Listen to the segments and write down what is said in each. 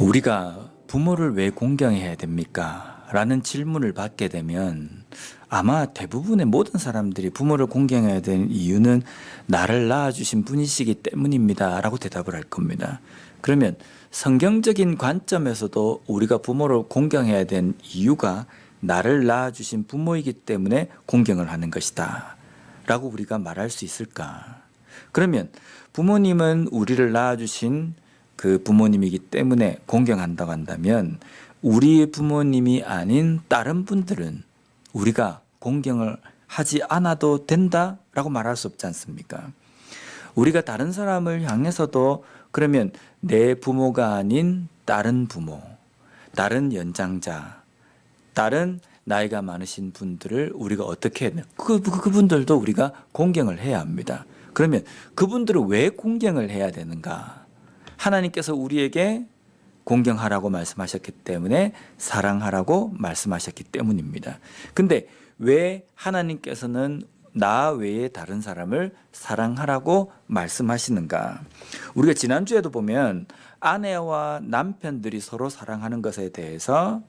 우리가 부모를 왜 공경해야 됩니까? 라는 질문을 받게 되면 아마 대부분의 모든 사람들이 부모를 공경해야 되는 이유는 나를 낳아주신 분이시기 때문입니다. 라고 대답을 할 겁니다. 그러면 성경적인 관점에서도 우리가 부모를 공경해야 되는 이유가 나를 낳아주신 부모이기 때문에 공경을 하는 것이다. 라고 우리가 말할 수 있을까? 그러면 부모님은 우리를 낳아주신 그 부모님이기 때문에 공경한다고 한다면 우리의 부모님이 아닌 다른 분들은 우리가 공경을 하지 않아도 된다라고 말할 수 없지 않습니까? 우리가 다른 사람을 향해서도 그러면 내 부모가 아닌 다른 부모, 다른 연장자, 다른 나이가 많으신 분들을 우리가 어떻게 그, 그, 그분들도 우리가 공경을 해야 합니다. 그러면 그분들을 왜 공경을 해야 되는가? 하나님께서 우리에게 공경하라고 말씀하셨기 때문에 사랑하라고 말씀하셨기 때문입니다. 근데 왜 하나님께서는 나 외에 다른 사람을 사랑하라고 말씀하시는가? 우리가 지난주에도 보면 아내와 남편들이 서로 사랑하는 것에 대해서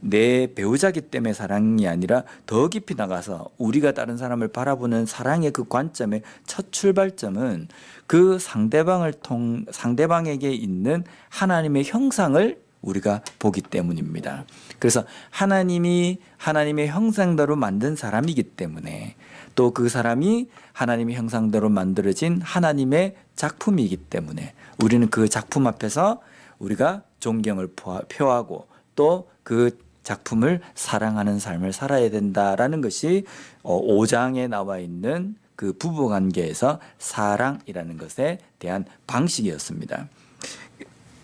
내 배우자기 때문에 사랑이 아니라 더 깊이 나가서 우리가 다른 사람을 바라보는 사랑의 그 관점의 첫 출발점은 그 상대방을 통 상대방에게 있는 하나님의 형상을 우리가 보기 때문입니다. 그래서 하나님이 하나님의 형상대로 만든 사람이기 때문에 또 그 사람이 하나님의 형상대로 만들어진 하나님의 작품이기 때문에 우리는 그 작품 앞에서 우리가 존경을 표하고 또그 작품을 사랑하는 삶을 살아야 된다라는 것이 5장에 나와 있는 그 부부 관계에서 사랑이라는 것에 대한 방식이었습니다.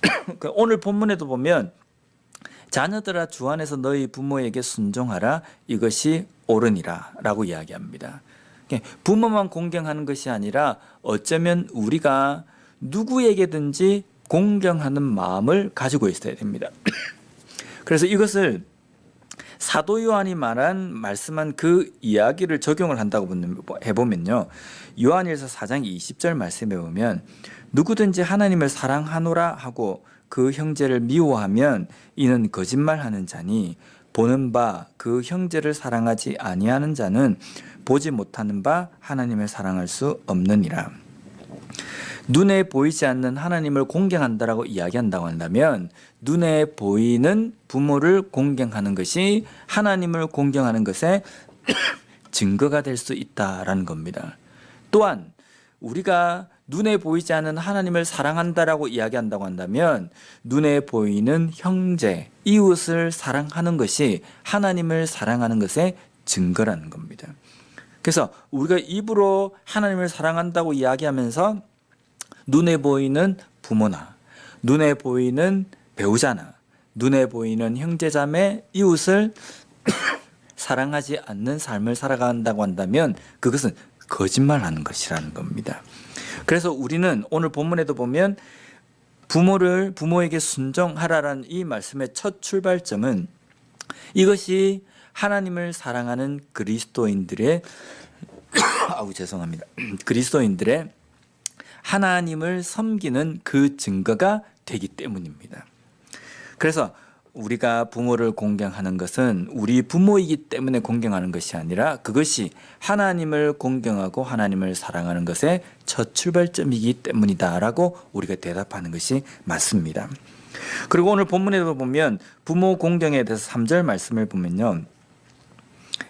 그 오늘 본문에도 보면 자녀들아 주 안에서 너희 부모에게 순종하라 이것이 옳으니라라고 이야기합니다. 부모만 공경하는 것이 아니라 어쩌면 우리가 누구에게든지 공경하는 마음을 가지고 있어야 됩니다. 그래서 이것을 사도 요한이 말한 말씀한 그 이야기를 적용을 한다고 해보면요. 요한일서 4장 20절 말씀에 보면 누구든지 하나님을 사랑하노라 하고 그 형제를 미워하면 이는 거짓말하는 자니 보는 바 그 형제를 사랑하지 아니하는 자는 보지 못하는 바 하나님을 사랑할 수 없느니라. 눈에 보이지 않는 하나님을 공경한다라고 이야기한다고 한다면 눈에 보이는 부모를 공경하는 것이 하나님을 공경하는 것의 증거가 될 수 있다라는 겁니다. 또한 우리가 눈에 보이지 않는 하나님을 사랑한다라고 이야기한다고 한다면 눈에 보이는 형제, 이웃을 사랑하는 것이 하나님을 사랑하는 것의 증거라는 겁니다. 그래서 우리가 입으로 하나님을 사랑한다고 이야기하면서 눈에 보이는 부모나 눈에 보이는 배우자나 눈에 보이는 형제자매 이웃을 사랑하지 않는 삶을 살아간다고 한다면 그것은 거짓말하는 것이라는 겁니다. 그래서 우리는 오늘 본문에도 보면 부모를 부모에게 순종하라라는 이 말씀의 첫 출발점은 이것이 하나님을 사랑하는 그리스도인들의 아우 죄송합니다. 그리스도인들의 하나님을 섬기는 그 증거가 되기 때문입니다. 그래서 우리가 부모를 공경하는 것은 우리 부모이기 때문에 공경하는 것이 아니라 그것이 하나님을 공경하고 하나님을 사랑하는 것의 첫 출발점이기 때문이다라고 우리가 대답하는 것이 맞습니다. 그리고 오늘 본문에도 보면 부모 공경에 대해서 3절 말씀을 보면요.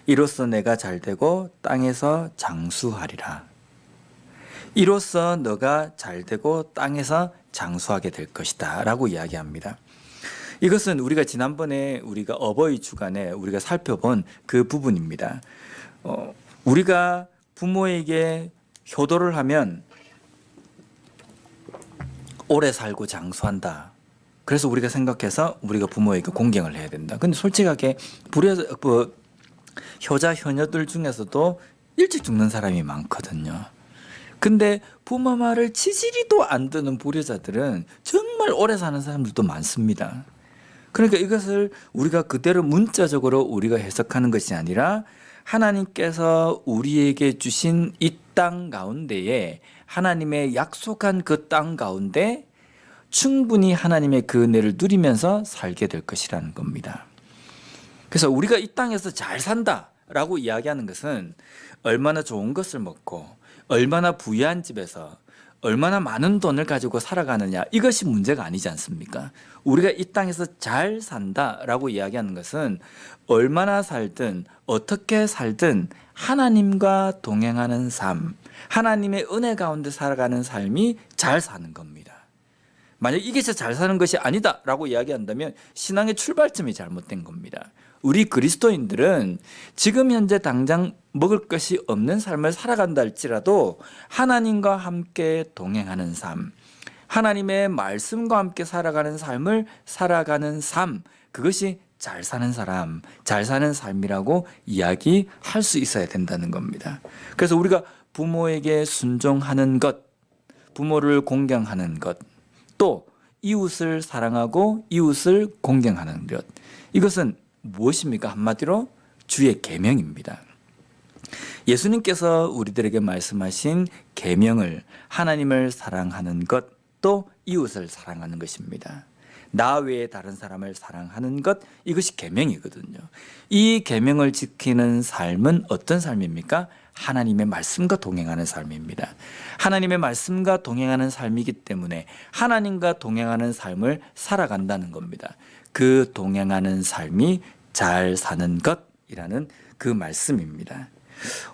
이로써 내가 잘 되고 땅에서 장수하리라. 이로써 너가 잘 되고 땅에서 장수하게 될 것이다. 라고 이야기합니다. 이것은 우리가 지난번에 우리가 어버이 주간에 우리가 살펴본 그 부분입니다. 어, 우리가 부모에게 효도를 하면 오래 살고 장수한다. 그래서 우리가 생각해서 우리가 부모에게 공경을 해야 된다. 근데 솔직하게 뭐, 효자, 효녀들 중에서도 일찍 죽는 사람이 많거든요. 근데 말을 치지리도 안 듣는 불효자들은 정말 오래 사는 사람들도 많습니다. 그러니까 이것을 우리가 그대로 문자적으로 우리가 해석하는 것이 아니라 하나님께서 우리에게 주신 이 땅 가운데에 하나님의 약속한 그 땅 가운데 충분히 하나님의 그 은혜를 누리면서 살게 될 것이라는 겁니다. 그래서 우리가 이 땅에서 잘 산다라고 이야기하는 것은 얼마나 좋은 것을 먹고 얼마나 부유한 집에서 얼마나 많은 돈을 가지고 살아가느냐 이것이 문제가 아니지 않습니까? 우리가 이 땅에서 잘 산다라고 이야기하는 것은 얼마나 살든 어떻게 살든 하나님과 동행하는 삶, 하나님의 은혜 가운데 살아가는 삶이 잘 사는 겁니다. 만약 이게 잘 사는 것이 아니다라고 이야기한다면 신앙의 출발점이 잘못된 겁니다. 우리 그리스도인들은 지금 현재 당장 먹을 것이 없는 삶을 살아간다 할지라도 하나님과 함께 동행하는 삶, 하나님의 말씀과 함께 살아가는 삶을 살아가는 삶, 그것이 잘 사는 사람, 잘 사는 삶이라고 이야기할 수 있어야 된다는 겁니다. 그래서 우리가 부모에게 순종하는 것, 부모를 공경하는 것, 또 이웃을 사랑하고 이웃을 공경하는 것. 이것은 무엇입니까? 한마디로 주의 계명입니다. 예수님께서 우리들에게 말씀하신 계명을 하나님을 사랑하는 것, 또 이웃을 사랑하는 것입니다. 나 외에 다른 사람을 사랑하는 것 이것이 계명이거든요. 이 계명을 지키는 삶은 어떤 삶입니까? 하나님의 말씀과 동행하는 삶입니다. 하나님의 말씀과 동행하는 삶이기 때문에 하나님과 동행하는 삶을 살아간다는 겁니다. 그 동행하는 삶이 잘 사는 것이라는 그 말씀입니다.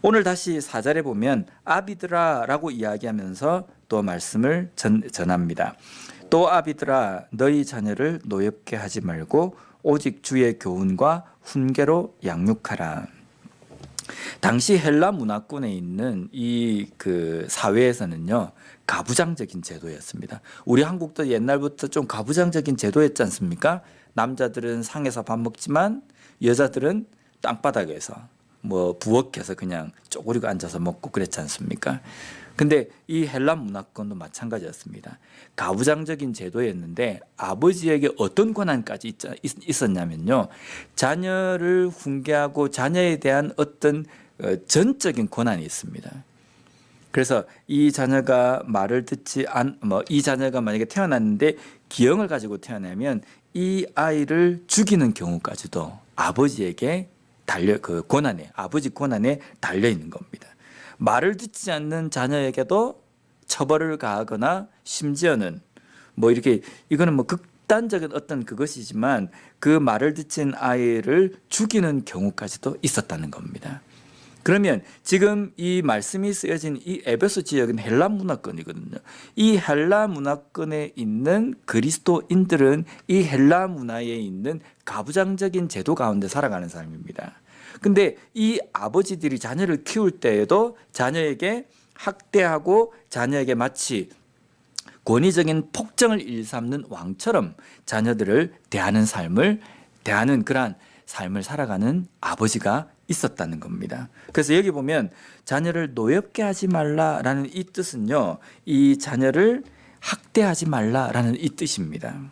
오늘 다시 사절에 보면 아비드라라고 이야기하면서 또 말씀을 전, 전합니다. 또 아비드라 너희 자녀를 노엽게 하지 말고 오직 주의 교훈과 훈계로 양육하라. 당시 헬라 문화권에 있는 이 그 사회에서는요 가부장적인 제도였습니다. 우리 한국도 옛날부터 좀 가부장적인 제도였지 않습니까? 남자들은 상에서 밥 먹지만 여자들은 땅바닥에서 뭐 부엌에서 그냥 쪼그리고 앉아서 먹고 그랬지 않습니까? 근데 이 헬라 문화권도 마찬가지였습니다. 가부장적인 제도였는데 아버지에게 어떤 권한까지 있었냐면요. 자녀를 훈계하고 자녀에 대한 어떤 어, 전적인 권한이 있습니다. 그래서 이 자녀가 말을 듣지 않, 뭐 이 자녀가 만약에 태어났는데 기형을 가지고 태어나면 이 아이를 죽이는 경우까지도 아버지에게 달려 그 권한에 아버지 권한에 달려 있는 겁니다. 말을 듣지 않는 자녀에게도 처벌을 가하거나 심지어는 뭐 이렇게 이거는 뭐 극단적인 어떤 그것이지만 그 말을 듣진 아이를 죽이는 경우까지도 있었다는 겁니다. 그러면 지금 이 말씀이 쓰여진 이 에베소 지역은 헬라 문화권이거든요. 이 헬라 문화권에 있는 그리스도인들은 이 헬라 문화에 있는 가부장적인 제도 가운데 살아가는 사람입니다. 근데 이 아버지들이 자녀를 키울 때에도 자녀에게 학대하고 자녀에게 마치 권위적인 폭정을 일삼는 왕처럼 자녀들을 대하는 삶을 대하는 그러한 삶을 살아가는 아버지가 있었다는 겁니다. 그래서 여기 보면 자녀를 노엽게 하지 말라라는 이 뜻은요. 이 자녀를 학대하지 말라라는 이 뜻입니다.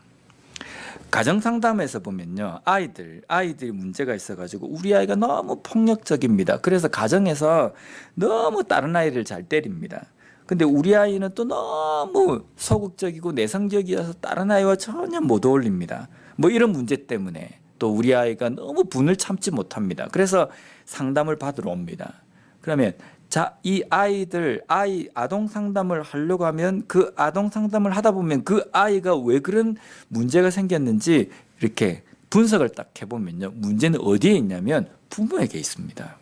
가정 상담에서 보면요. 아이들, 아이들이 문제가 있어 가지고 우리 아이가 너무 폭력적입니다. 그래서 가정에서 너무 다른 아이를 잘 때립니다. 근데 우리 아이는 또 너무 소극적이고 내성적이어서 다른 아이와 전혀 못 어울립니다. 뭐 이런 문제 때문에 또 우리 아이가 너무 분을 참지 못합니다. 그래서 상담을 받으러 옵니다. 그러면 자, 이 아이들, 아이, 아동 상담을 하려고 하면 그 아동 상담을 하다 보면 그 아이가 왜 그런 문제가 생겼는지 이렇게 분석을 딱 해보면요. 문제는 어디에 있냐면 부모에게 있습니다.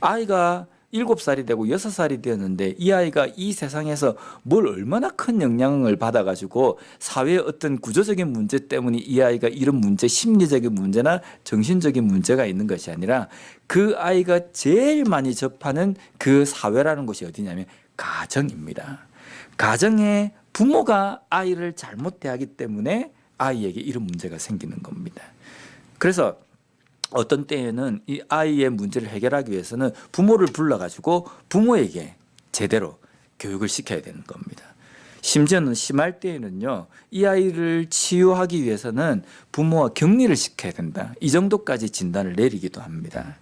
아이가 일곱 살이 되고 여섯 살이 되었는데 이 아이가 이 세상에서 뭘 얼마나 큰 영향을 받아가지고 사회의 어떤 구조적인 문제 때문에 이 아이가 이런 문제, 심리적인 문제나 정신적인 문제가 있는 것이 아니라 그 아이가 제일 많이 접하는 그 사회라는 곳이 어디냐면 가정입니다. 가정에 부모가 아이를 잘못 대하기 때문에 아이에게 이런 문제가 생기는 겁니다. 그래서 어떤 때에는 이 아이의 문제를 해결하기 위해서는 부모를 불러가지고 부모에게 제대로 교육을 시켜야 되는 겁니다. 심지어는 심할 때에는요, 이 아이를 치유하기 위해서는 부모와 격리를 시켜야 된다. 이 정도까지 진단을 내리기도 합니다.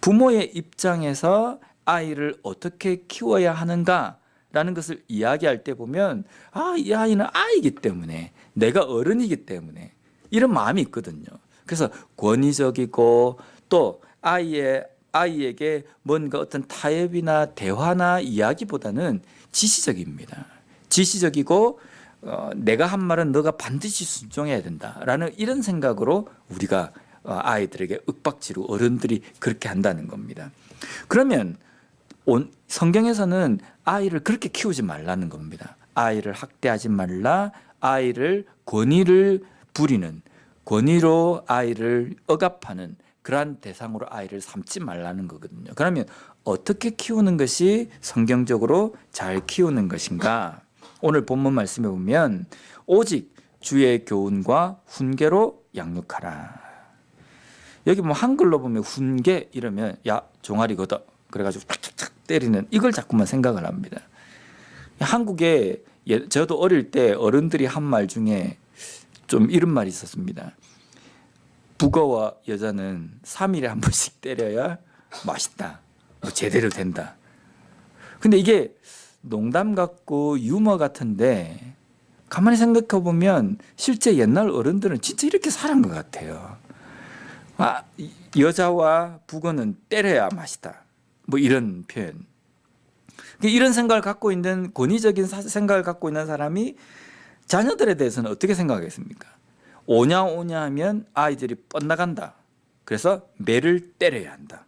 부모의 입장에서 아이를 어떻게 키워야 하는가 라는 라는 것을 이야기할 때 보면 아, 이 아이는 아이기 때문에 내가 어른이기 때문에 이런 마음이 있거든요. 그래서 권위적이고 또 아이의 아이에게 뭔가 어떤 타협이나 대화나 이야기보다는 지시적입니다. 지시적이고 어, 내가 한 말은 너가 반드시 순종해야 된다라는 이런 생각으로 우리가 어, 아이들에게 윽박지르 어른들이 그렇게 한다는 겁니다. 그러면 온, 성경에서는 아이를 그렇게 키우지 말라는 겁니다. 아이를 학대하지 말라, 아이를 권위를 부리는 권위로 아이를 억압하는 그러한 대상으로 아이를 삼지 말라는 거거든요. 그러면 어떻게 키우는 것이 성경적으로 잘 키우는 것인가? 오늘 본문 말씀에 보면 오직 주의 교훈과 훈계로 양육하라. 여기 뭐 한글로 보면 훈계 이러면 야 종아리거든 그래가지고 탁탁탁 때리는 이걸 자꾸만 생각을 합니다. 한국에 예, 저도 어릴 때 어른들이 한 말 중에 좀 이런 말이 있었습니다. 북어와 여자는 3일에 한 번씩 때려야 맛있다. 뭐 제대로 된다. 근데 이게 농담 같고 유머 같은데 가만히 생각해 보면 실제 옛날 어른들은 진짜 이렇게 살은 것 같아요. 아, 이- 여자와 북어는 때려야 맛있다. 뭐 이런 표현. 이런 생각을 갖고 있는 권위적인 사- 생각을 갖고 있는 사람이 자녀들에 대해서는 어떻게 생각하겠습니까? 오냐 오냐 하면 아이들이 뻗나간다. 그래서 매를 때려야 한다.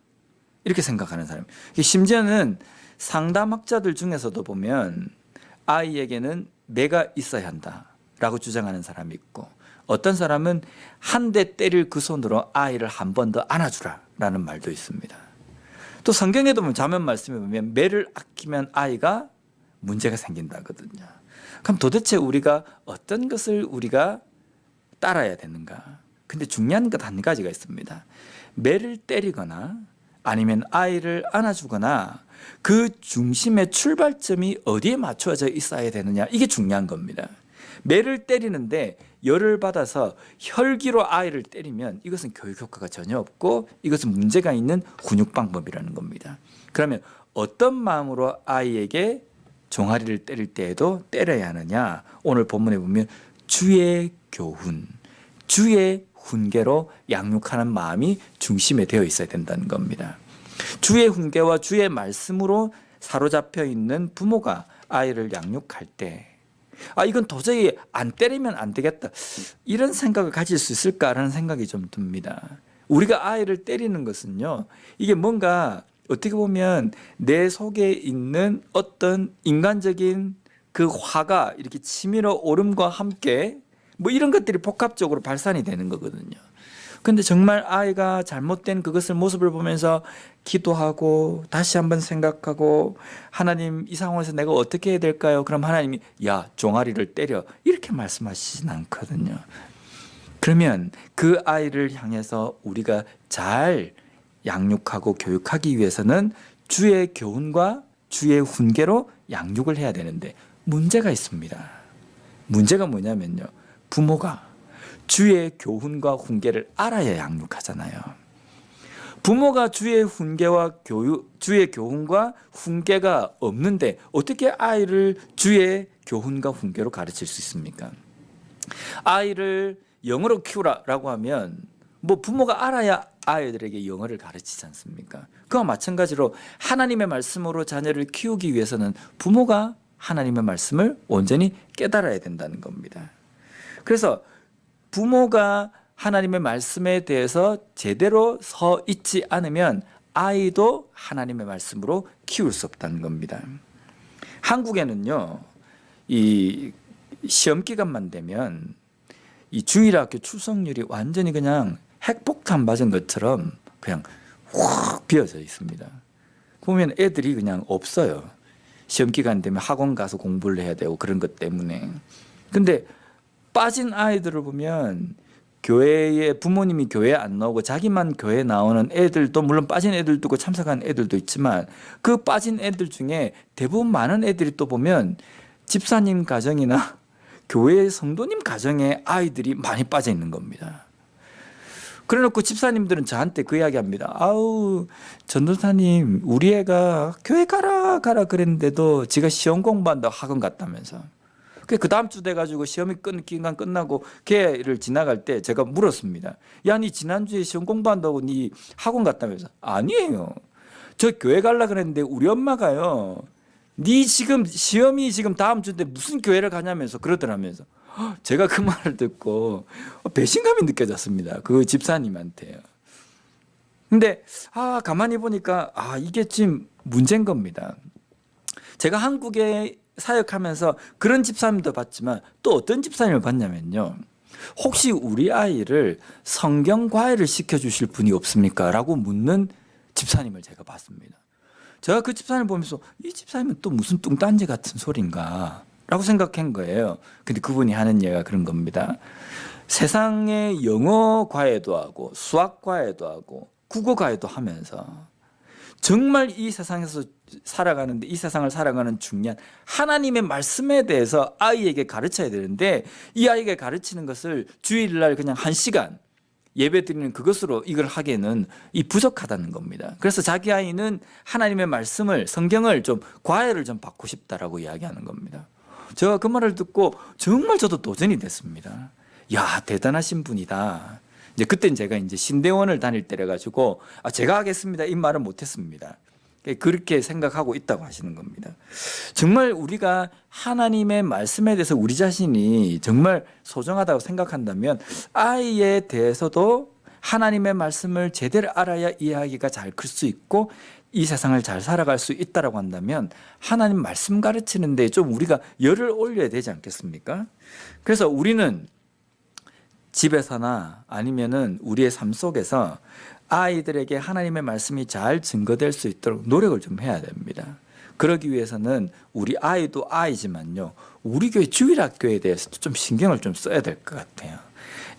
이렇게 생각하는 사람. 심지어는 상담학자들 중에서도 보면 아이에게는 매가 있어야 한다 라고 주장하는 사람이 있고 어떤 사람은 한 대 때릴 그 손으로 아이를 한 번 더 안아주라 라는 말도 있습니다. 또 성경에도 보면 자면 말씀에 보면 매를 아끼면 아이가 문제가 생긴다거든요. 그럼 도대체 우리가 어떤 것을 우리가 따라야 되는가? 근데 중요한 것 한 가지가 있습니다. 매를 때리거나 아니면 아이를 안아주거나 그 중심의 출발점이 어디에 맞춰져 있어야 되느냐 이게 중요한 겁니다. 매를 때리는데 열을 받아서 혈기로 아이를 때리면 이것은 교육 효과가 전혀 없고 이것은 문제가 있는 훈육 방법이라는 겁니다. 그러면 어떤 마음으로 아이에게 종아리를 때릴 때에도 때려야 하느냐? 오늘 본문에 보면 주의 교훈, 주의 훈계로 양육하는 마음이 중심에 되어 있어야 된다는 겁니다. 주의 훈계와 주의 말씀으로 사로잡혀 있는 부모가 아이를 양육할 때 아, 이건 도저히 안 때리면 안 되겠다. 이런 생각을 가질 수 있을까라는 생각이 좀 듭니다. 우리가 아이를 때리는 것은요, 이게 뭔가 어떻게 보면 내 속에 있는 어떤 인간적인 그 화가 이렇게 치밀어 오름과 함께 뭐 이런 것들이 복합적으로 발산이 되는 거거든요. 근데 정말 아이가 잘못된 그것을 모습을 보면서 기도하고 다시 한번 생각하고 하나님 이 상황에서 내가 어떻게 해야 될까요? 그럼 하나님이 야 종아리를 때려 이렇게 말씀하시진 않거든요. 그러면 그 아이를 향해서 우리가 잘 양육하고 교육하기 위해서는 주의 교훈과 주의 훈계로 양육을 해야 되는데 문제가 있습니다. 문제가 뭐냐면요. 부모가 주의 교훈과 훈계를 알아야 양육하잖아요. 부모가 주의 훈계와 교육, 주의 교훈과 훈계가 없는데 어떻게 아이를 주의 교훈과 훈계로 가르칠 수 있습니까? 아이를 영어로 키우라라고 하면 뭐 부모가 알아야 아이들에게 영어를 가르치지 않습니까? 그와 마찬가지로 하나님의 말씀으로 자녀를 키우기 위해서는 부모가 하나님의 말씀을 온전히 깨달아야 된다는 겁니다. 그래서 부모가 하나님의 말씀에 대해서 제대로 서 있지 않으면 아이도 하나님의 말씀으로 키울 수 없다는 겁니다. 한국에는요, 이 시험 기간만 되면 이 주일학교 출석률이 완전히 그냥 핵폭탄 맞은 것처럼 그냥 확 비어져 있습니다. 보면 애들이 그냥 없어요. 시험 기간 되면 학원 가서 공부를 해야 되고 그런 것 때문에. 근데 빠진 아이들을 보면 교회에 부모님이 교회 안 나오고 자기만 교회 나오는 애들도 물론 빠진 애들도 있고 참석한 애들도 있지만 그 빠진 애들 중에 대부분 많은 애들이 또 보면 집사님 가정이나 교회 성도님 가정에 아이들이 많이 빠져 있는 겁니다. 그래놓고 집사님들은 저한테 그 이야기합니다. 아우 전도사님 우리 애가 교회 가라 가라 그랬는데도 지가 시험 공부한다고 학원 갔다면서. 그 다음 주 돼가지고 시험이 끝 기간 끝나고 걔를 지나갈 때 제가 물었습니다. 야, 니 지난주에 시험 공부한다고 니 학원 갔다면서? 아니에요. 저 교회 갈라 그랬는데 우리 엄마가요. 니 지금 시험이 지금 다음 주인데 무슨 교회를 가냐면서 그러더라면서. 헉, 제가 그 말을 듣고 배신감이 느껴졌습니다. 그 집사님한테요. 근데 아 가만히 보니까 아 이게 지금 문제인 겁니다. 제가 한국에 사역하면서 그런 집사님도 봤지만 또 어떤 집사님을 봤냐면요. 혹시 우리 아이를 성경 과외를 시켜 주실 분이 없습니까? 라고 묻는 집사님을 제가 봤습니다. 제가 그 집사님을 보면서 이 집사님은 또 무슨 뚱딴지 같은 소린가? 라고 생각한 거예요. 근데 그분이 하는 얘기가 그런 겁니다. 세상에 영어 과외도 하고 수학 과외도 하고 국어 과외도 하면서 정말 이 세상에서 살아가는데 이 세상을 살아가는 중요한 하나님의 말씀에 대해서 아이에게 가르쳐야 되는데 이 아이에게 가르치는 것을 주일날 그냥 한 시간 예배 드리는 그것으로 이걸 하기에는 이 부족하다는 겁니다. 그래서 자기 아이는 하나님의 말씀을 성경을 좀 과외를 좀 받고 싶다라고 이야기하는 겁니다. 제가 그 말을 듣고 정말 저도 도전이 됐습니다. 야 대단하신 분이다. 이제 그땐 제가 이제 신대원을 다닐 때래 가지고 아 제가 하겠습니다 이 말은 못 했습니다. 그렇게 생각하고 있다고 하시는 겁니다. 정말 우리가 하나님의 말씀에 대해서 우리 자신이 정말 소중하다고 생각한다면 아이에 대해서도 하나님의 말씀을 제대로 알아야 이 아이가 잘 클 수 있고 이 세상을 잘 살아갈 수 있다라고 한다면 하나님 말씀 가르치는데 좀 우리가 열을 올려야 되지 않겠습니까? 그래서 우리는 집에서나 아니면은 우리의 삶 속에서 아이들에게 하나님의 말씀이 잘 증거될 수 있도록 노력을 좀 해야 됩니다. 그러기 위해서는 우리 아이도 아이지만요. 우리 교회 주일 학교에 대해서도 좀 신경을 좀 써야 될 것 같아요.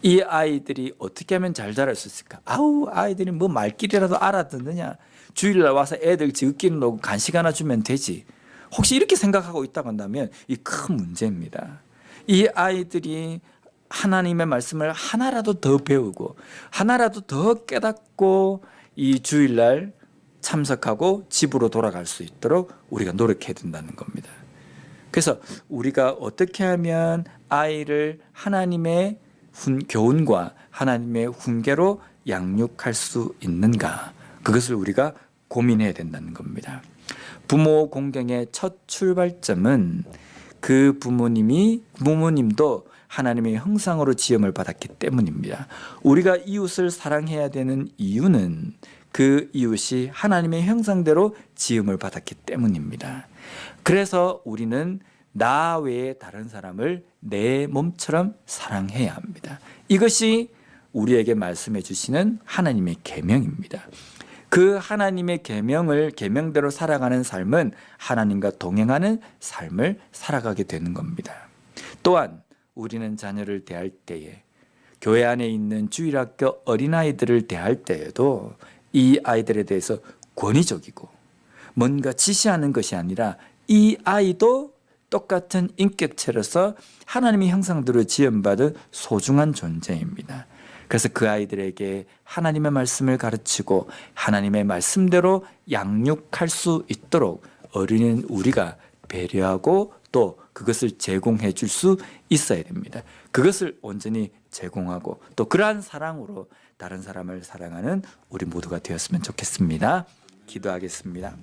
이 아이들이 어떻게 하면 잘 자랄 수 있을까? 아우, 아이들이 뭐 말귀라도 알아듣느냐? 주일날 와서 애들 지극기는 놓고 간식 하나 주면 되지. 혹시 이렇게 생각하고 있다고 한다면 이 큰 문제입니다. 이 아이들이 하나님의 말씀을 하나라도 더 배우고 하나라도 더 깨닫고 이 주일날 참석하고 집으로 돌아갈 수 있도록 우리가 노력해야 된다는 겁니다. 그래서 우리가 어떻게 하면 아이를 하나님의 훈, 교훈과 하나님의 훈계로 양육할 수 있는가 그것을 우리가 고민해야 된다는 겁니다. 부모 공경의 첫 출발점은 그 부모님이 부모님도 하나님의 형상으로 지음을 받았기 때문입니다. 우리가 이웃을 사랑해야 되는 이유는 그 이웃이 하나님의 형상대로 지음을 받았기 때문입니다. 그래서 우리는 나 외에 다른 사람을 내 몸처럼 사랑해야 합니다. 이것이 우리에게 말씀해 주시는 하나님의 계명입니다. 그 하나님의 계명을 계명대로 살아가는 삶은 하나님과 동행하는 삶을 살아가게 되는 겁니다. 또한 우리는 자녀를 대할 때에 교회 안에 있는 주일학교 어린아이들을 대할 때에도 이 아이들에 대해서 권위적이고 뭔가 지시하는 것이 아니라 이 아이도 똑같은 인격체로서 하나님의 형상대로 지음받은 소중한 존재입니다. 그래서 그 아이들에게 하나님의 말씀을 가르치고 하나님의 말씀대로 양육할 수 있도록 어린인 우리가 배려하고 또 그것을 제공해 줄 수 있어야 됩니다. 그것을 온전히 제공하고 또 그러한 사랑으로 다른 사람을 사랑하는 우리 모두가 되었으면 좋겠습니다. 기도하겠습니다.